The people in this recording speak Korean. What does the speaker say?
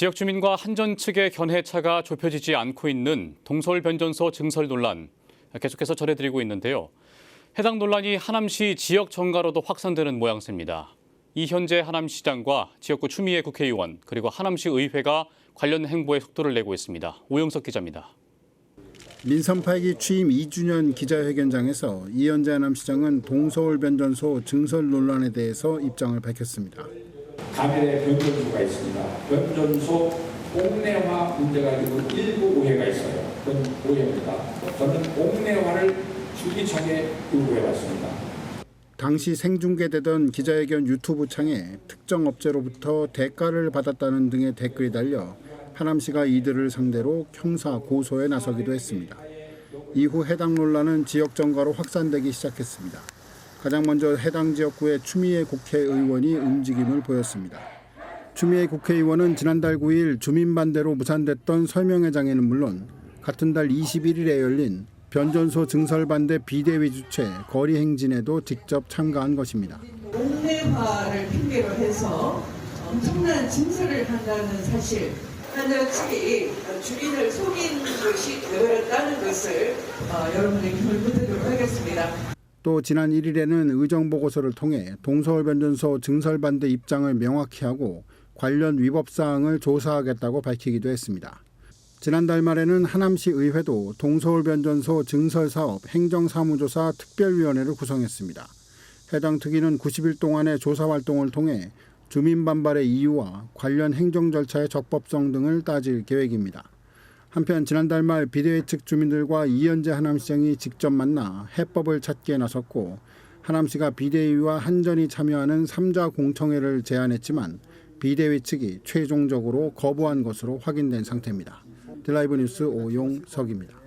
지역 주민과 한전 측의 견해차가 좁혀지지 않고 있는 동서울 변전소 증설 논란 계속해서 전해드리고 있는데요. 해당 논란이 하남시 지역 정가로도 확산되는 모양새입니다. 이현재 하남시장과 지역구 추미애 국회의원 그리고 하남시 의회가 관련 행보에 속도를 내고 있습니다. 오영석 기자입니다. 민선 8기 취임 2주년 기자회견장에서 이현재 하남시장은 동서울 변전소 증설 논란에 대해서 입장을 밝혔습니다. 가면에 변전소가 있습니다. 변전소 옥내화 문제가 가지고 일부 오해가 있어요. 그건 오해입니다. 저는 옥내화를 줄기차게 요구해왔습니다. 당시 생중계되던 기자회견 유튜브 창에 특정 업체로부터 대가를 받았다는 등의 댓글이 달려 하남시가 이들을 상대로 형사 고소에 나서기도 했습니다. 이후 해당 논란은 지역 정가로 확산되기 시작했습니다. 가장 먼저 해당 지역구의 추미애 국회의원이 움직임을 보였습니다. 추미애 국회의원은 지난달 9일 주민 반대로 무산됐던 설명회장에는 물론 같은 달 21일에 열린 변전소 증설 반대 비대위 주최 거리 행진에도 직접 참가한 것입니다. 옥내화를 핑계로 해서 엄청난 증설을 한다는 사실 한전 측이 주민을 속인 것이 되어버렸다는 것을 어, 여러분에게 힘을 보태도록 하겠습니다. 또 지난 1일에는 의정 보고서를 통해 동서울 변전소 증설 반대 입장을 명확히 하고 관련 위법 사항을 조사하겠다고 밝히기도 했습니다. 지난달 말에는 하남시 의회도 동서울 변전소 증설 사업 행정사무조사 특별위원회를 구성했습니다. 해당 특위는 90일 동안의 조사 활동을 통해 주민 반발의 이유와 관련 행정 절차의 적법성 등을 따질 계획입니다. 한편 지난달 말 비대위 측 주민들과 이현재 하남시장이 직접 만나 해법을 찾기에 나섰고 하남시가 비대위와 한전이 참여하는 3자 공청회를 제안했지만 비대위 측이 최종적으로 거부한 것으로 확인된 상태입니다. 드라이브 뉴스 오용석입니다.